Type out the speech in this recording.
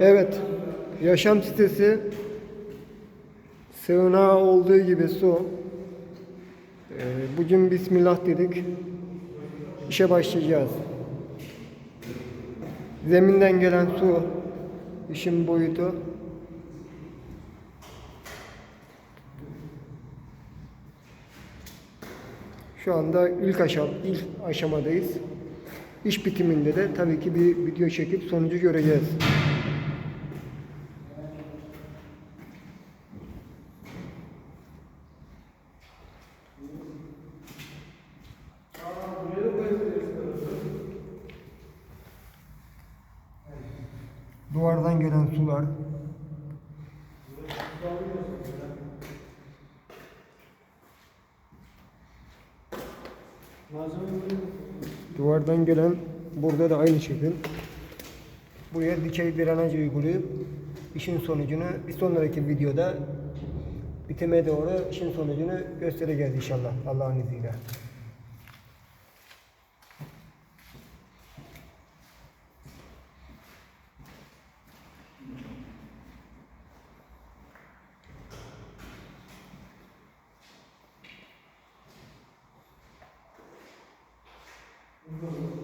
Evet, yaşam sitesi sığınağı olduğu gibi su. Ee, bugün Bismillah dedik. İşe başlayacağız. Zeminden gelen su, işin boyutu. Şu anda ilk aşam ilk aşamadayız. İş bitiminde de tabii ki bir video çekip sonucu göreceğiz. Duvardan gelen sular. Duvardan gelen burada da aynı şekil. Buraya dikey drenaj uygulayıp işin sonucunu bir sonraki videoda bitime doğru işin sonucunu göstereceğiz inşallah Allah'ın izniyle. Mm-hmm.